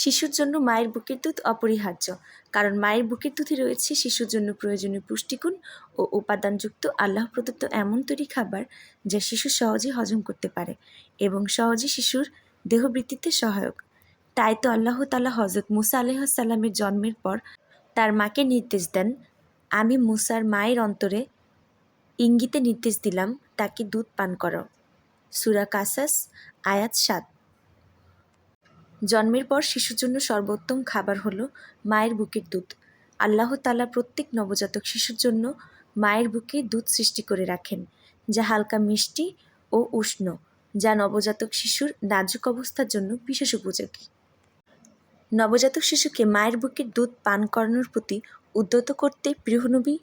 শিশুর জন্য মায়ের বুকের দুধ অপরিহার্য। কারণ মায়ের বুকের দুধে রয়েছে শিশুর জন্য প্রয়োজনীয় পুষ্টিগুণ ও উপাদানযুক্ত আল্লাহ প্রদত্ত এমন তৈরি খাবার যা শিশু সহজে হজম করতে পারে এবং সহজে শিশুর দেহবৃত্তিতে সহায়ক। তাই তো আল্লাহ তালা হজরত মুসা আলহাসাল্লামের জন্মের পর তার মাকে নির্দেশ দেন, আমি মুসার মায়ের অন্তরে ইঙ্গিতে নির্দেশ দিলাম, তাকে দুধ পান করো। সুরা কাসাস, আয়াত সাত। জন্মের পর শিশুর জন্য সর্বোত্তম খাবার হলো মায়ের বুকের দুধ। আল্লাহ তালা প্রত্যেক নবজাতক শিশুর জন্য মায়ের বুকে দুধ সৃষ্টি করে রাখেন, যা হালকা মিষ্টি ও উষ্ণ, যা নবজাতক শিশুর নাজুক অবস্থার জন্য বিশেষ উপযোগী। নবজাতক শিশুকে মায়ের বুকের দুধ পান করানোর প্রতি উদ্যত করতে প্রিয়নবী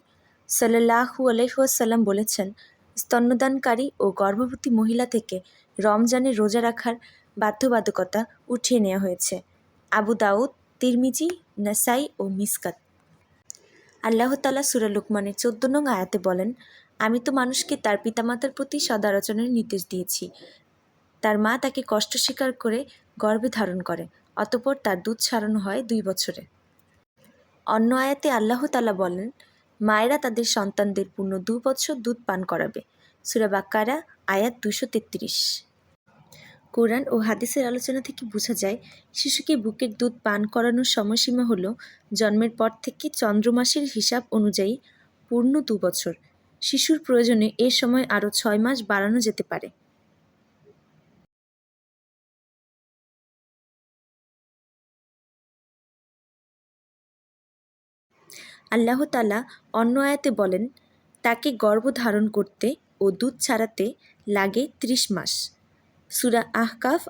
সাল্লাহু আলহাসাল্লাম বলেছেন, স্তন্যদানকারী ও গর্ভবতী মহিলা থেকে রমজানের রোজা রাখার বাধ্যবাধকতা উঠিয়ে নেওয়া হয়েছে। আবু দাউদ, তিরমিজি, নাসাই ও মিসকাত। আল্লাহ তালা সুরা লুকমানের চোদ্দ নং আয়াতে বলেন, আমি তো মানুষকে তার পিতামাতার প্রতি সদারচনের নির্দেশ দিয়েছি। তার মা তাকে কষ্ট স্বীকার করে গর্ভে ধারণ করে, অতপর তার দুধ ছাড়ানো হয় দুই বছরে। অন্য আয়াতে আল্লাহ তালা বলেন, মায়েরা তাদের সন্তানদের পূর্ণ দু বছর দুধ পান করাবে। সুরা বাক্কারা, আয়াত দুশো তেত্রিশ। কোরআন ও হাদিসের আলোচনা থেকে বোঝা যায়, শিশুকে বুকের দুধ পান করানোর সময়সীমা হল জন্মের পর থেকে চন্দ্রমাসের হিসাব অনুযায়ী পূর্ণ দু বছর। শিশুর প্রয়োজনে এ সময় আরও ছয় মাস বাড়ানো যেতে পারে। আল্লাহ তালা অন্য আয়াতে বলেন, তাকে গর্ভ ধারণ করতে ও দুধ ছাড়াতে লাগে ত্রিশ মাস। সুরা আহকাফ